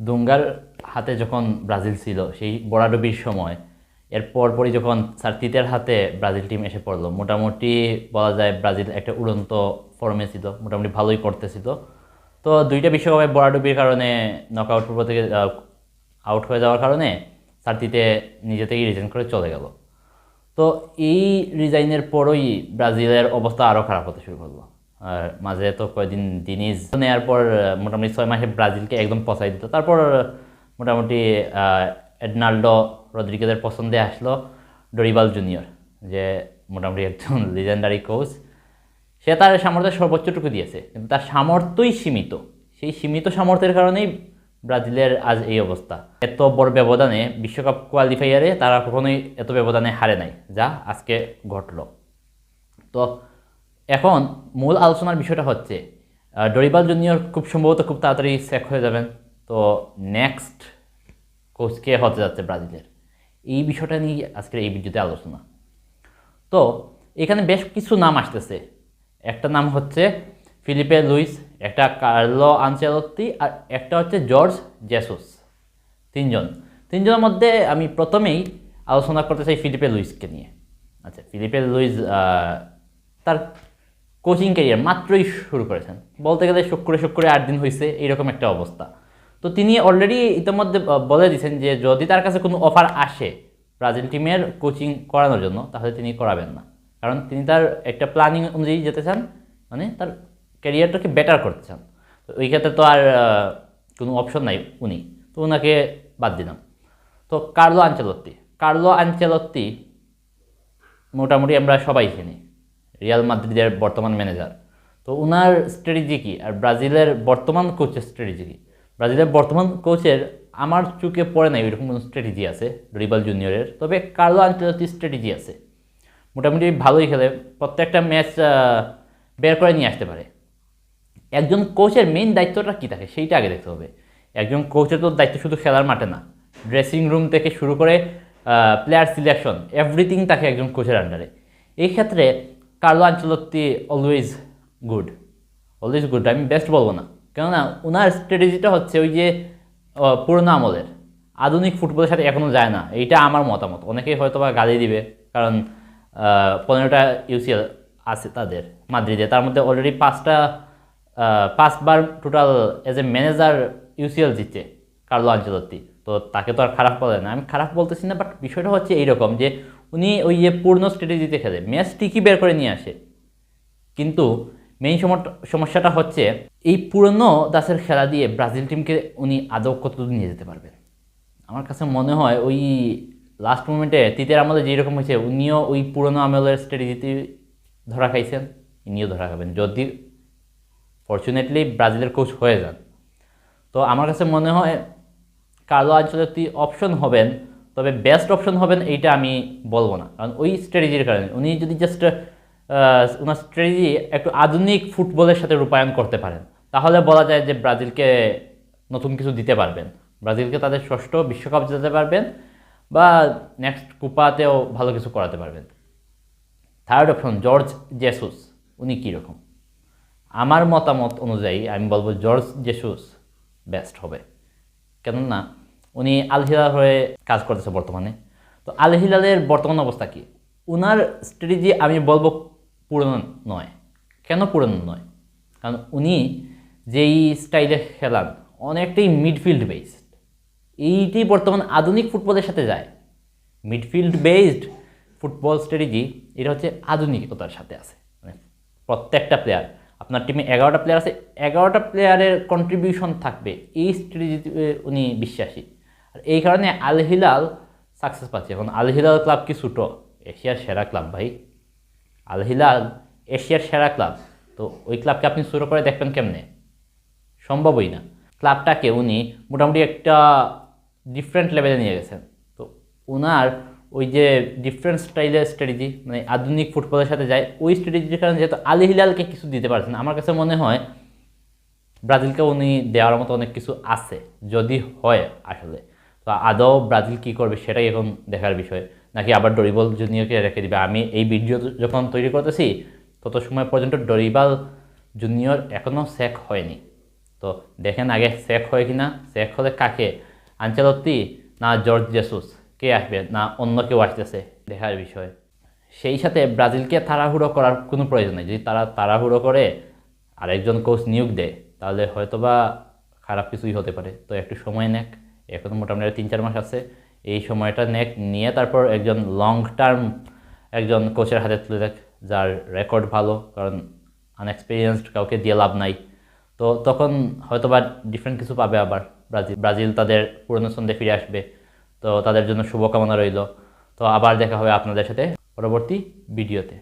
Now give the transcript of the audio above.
দুঙ্গার হাতে যখন ব্রাজিল ছিল, সেই বড়াডুবির সময়, এর পরপরই যখন সার্তিতের হাতে ব্রাজিল টিম এসে পড়ল, মোটামুটি বলা যায় ব্রাজিল একটা উড়ন্ত ফর্মে ছিল, মোটামুটি ভালোই করতেছিল। তো দুইটা বিশ্বকাপে বড়াডুবির কারণে নক আউট পূর্ব থেকে আউট হয়ে যাওয়ার কারণে সার্তিতে নিজে থেকেই রিজাইন করে চলে গেল। তো এই রিজাইনের পরই ব্রাজিলের অবস্থা আরও খারাপ হতে শুরু করল। আর মাঝে তো কয়েকদিন দিনিজ নেওয়ার পর মোটামুটি ছয় মাসে ব্রাজিলকে একদম পচাই দিত। তারপর মোটামুটি এডনাল্ডো রদ্রিগেজের পছন্দে আসলো ডরিবাল জুনিয়র, যে মোটামুটি একজন লিজেন্ডারি কোচ সে তার সামর্থ্যের সর্বোচ্চটুকু দিয়েছে, কিন্তু তার সামর্থ্যই সীমিত। সেই সীমিত সামর্থ্যের কারণেই ব্রাজিলের আজ এই অবস্থা। এত বড় ব্যবধানে বিশ্বকাপ কোয়ালিফায়ারে তারা কখনোই এত ব্যবধানে হারে নাই, যা আজকে ঘটলো। তো এখন মূল আলোচনার বিষয়টা হচ্ছে ডরিবাল জুনিয়র খুব সম্ভবত খুব তাড়াতাড়ি সেক হয়ে যাবেন। তো নেক্সট কোচ কে হতে যাচ্ছে ব্রাজিলের? এই বিষয়টা নিয়ে আজকের এই ভিডিওতে আলোচনা। তো এখানে বেশ কিছু নাম আসতেছে। একটা নাম হচ্ছে ফিলিপে লুইস, একটা কার্লো আনচেলত্তি আর একটা হচ্ছে জর্জ জেসুস। তিনজন। তিনজনের মধ্যে আমি প্রথমেই আলোচনা করতে চাই ফিলিপে লুইসকে নিয়ে। আচ্ছা ফিলিপে লুইস তার কোচিং ক্যারিয়ার মাত্রই শুরু করেছেন। বলতে গেলে শুক্রে শুক্রে আট দিন হয়েছে এইরকম একটা অবস্থা। তো তিনি অলরেডি ইতিমধ্যে বলে দিয়েছেন যে, যদি তার কাছে কোনো অফার আসে ব্রাজিল টিমের কোচিং করানোর জন্য, তাহলে তিনি করাবেন না। কারণ তিনি তার একটা প্ল্যানিং অনুযায়ী যেতে চান মানে তার ক্যারিয়ারটাকে বেটার করতে চান। তো ওই ক্ষেত্রে তো আর কোনো অপশন নাই উনি। তো ওনাকে বাদ দিলাম। তো কার্লো আঞ্চলত্তি। কার্লো আঞ্চলত্তি মোটামুটি আমরা সবাই চিনি। রিয়াল মাদ্রিদের বর্তমান ম্যানেজার তো ওনার স্ট্র্যাটেজি কী? আর ব্রাজিলের বর্তমান কোচের স্ট্র্যাটেজি কি? ব্রাজিলের বর্তমান কোচের আমার চোখে পড়ে নাই ওইরকম কোনো স্ট্র্যাটেজি আছে রিবাল জুনিয়রের তবে কার্লো আঞ্চলত্তির স্ট্র্যাটেজি আছে। মোটামুটি ভালোই খেলে, প্রত্যেকটা ম্যাচ বের করে নিয়ে আসতে পারে। একজন কোচের মেইন দায়িত্বটা কী থাকে সেইটা আগে দেখতে হবে। একজন কোচের তো দায়িত্ব শুধু খেলার মাঠে না। ড্রেসিং রুম থেকে শুরু করে প্লেয়ার সিলেকশন এভরিথিং থাকে একজন কোচের আন্ডারে এই ক্ষেত্রে Carlo Ancelotti always good always good আমি বেস্ট বলব না। কেননা ওনার স্ট্র্যাটেজিটা হচ্ছে ওই যে পুরোনো আমলের। আধুনিক ফুটবলের সাথে এখনও যায় না। এইটা আমার মতামত। অনেকেই হয়তো বা গালি দিবে, কারণ পনেরোটা ইউসিএল আছে তাদের, মাদ্রিদে। তার মধ্যে অলরেডি পাঁচটা পাঁচবার total as a manager UCL জিতছে কার্লো আঞ্চলত্তি তো তাকে তো আর খারাপ বলে না। আমি খারাপ বলতেছি না বাট বিষয়টা হচ্ছে এইরকম যে উনি ওই যে পূর্ণ স্ট্র্যাটেজিতে খেলে ম্যাচ ঠিকই বের করে নিয়ে আসে। কিন্তু মেইন সমস্যাটা হচ্ছে এই পুরনো দাসের খেলা দিয়ে ব্রাজিল টিমকে উনি আদৌ কতদূর নিয়ে যেতে পারবেন? আমার কাছে মনে হয় ওই লাস্ট মোমেন্টে তিতের আমলে যেরকম হয়েছে, উনিও ওই পুরনো আমলের স্ট্র্যাটেজিতে ধরা খাইছেন, ইনিও ধরা খাবেন, যদি ফর্চুনেটলি ব্রাজিলের কোচ হয়ে যান। তো আমার কাছে মনে হয় কার্লো আঞ্চলতি অপশন হবেন, তবে বেস্ট অপশন হবেন এইটা আমি বলব না। কারণ ওই স্ট্র্যাটেজির কারণে। উনি যদি জাস্ট ওনার স্ট্র্যাটেজি একটু আধুনিক ফুটবলের সাথে রূপায়ণ করতে পারেন, তাহলে বলা যায় যে ব্রাজিলকে নতুন কিছু দিতে পারবেন। ব্রাজিলকে তাদের ষষ্ঠ বিশ্বকাপ যেতে পারবেন বা নেক্সট কুপাতেও ভালো কিছু করাতে পারবেন। থার্ড অপশন জর্জ জেসুস উনি কীরকম? আমার মতামত অনুযায়ী আমি বলব জর্জ জেসুস বেস্ট হবে। কেননা উনি আল হিলাল হয়ে কাজ করতেছে বর্তমানে। তো আল হিলালের বর্তমান অবস্থা কি? উনার স্ট্র্যাটেজি আমি বলব পুরনো নয়। কেন পুরনো নয়? কারণ উনি যেই স্টাইলে খেলান, অনেকটাই মিডফিল্ড বেসড এইটি বর্তমান আধুনিক ফুটবলের সাথে যায়। মিডফিল্ড বেসড ফুটবল স্ট্র্যাটেজি এটা হচ্ছে আধুনিকতার সাথে আছে। মানে প্রত্যেকটা প্লেয়ার আপনার টিমে এগারোটা প্লেয়ার আছে, এগারোটা প্লেয়ারের কন্ট্রিবিউশন থাকবে। এই স্ট্র্যাটেজিতে উনি বিশ্বাসী। আর এই কারণে আল হিলাল সাকসেস পাচ্ছে। এখন আল হিলাল ক্লাব কি ছোটো? এশিয়ার সেরা ক্লাব ভাই। আল হিলাল এশিয়ার সেরা ক্লাব তো ওই ক্লাবকে আপনি শুরু করে দেখবেন কেমনে? সম্ভবই না। ক্লাবটাকে উনি মোটামুটি একটা ডিফারেন্ট লেভেলে নিয়ে গেছেন। তো ওনার ওই যে ডিফারেন্ট স্টাইলের স্ট্র্যাটেজি মানে আধুনিক ফুটবলের সাথে যায়, ওই স্ট্র্যাটেজির কারণে যেহেতু আলি হিলালকে কিছু দিতে পারছেন আমার কাছে মনে হয় ব্রাজিলকে উনি দেওয়ার মতো অনেক কিছু আছে, যদি হয় আসলে। তো আদৌ ব্রাজিল কী করবে সেটাই এখন দেখার বিষয়। নাকি আবার ডরিবল জুনিয়রকে রেখে দিবে? আমি এই ভিডিও যখন তৈরি করতেছি, তত সময় পর্যন্ত ডরিবাল জুনিয়র এখনও শেখ হয়নি। তো দেখেন আগে শেখ হয় কি না শেখ হলে কাকে? আঞ্চলত্তি না জর্জ জেসুস কে আসবে, না অন্য কেউ আসতেছে, দেখার বিষয়। সেই সাথে ব্রাজিলকে তাড়াহুড়ো করার কোনো প্রয়োজন নেই। যদি তারা তাড়াহুড়ো করে, আরেকজন কোচ নিয়োগ দেয়, তাহলে হয়তোবা খারাপ কিছুই হতে পারে। তো একটু সময় নেক, এখন মোটামুটি তিন চার মাস আছে। এই সময়টা নেক, নিয়ে তারপর একজন লং টার্ম একজন কোচের হাতে তুলে দেখ, যার রেকর্ড ভালো, কারণ আনএক্সপিরিয়েন্সড কাউকে দিয়ে লাভ নাই। তো তখন হয়তোবা ডিফারেন্ট কিছু পাবে আবার। ব্রাজিল ব্রাজিল তাদের পুরনো ছন্দে ফিরে আসবে। তো তাদের জন্য শুভকামনা রইল। তো আবার দেখা হবে আপনাদের সাথে পরবর্তী ভিডিওতে।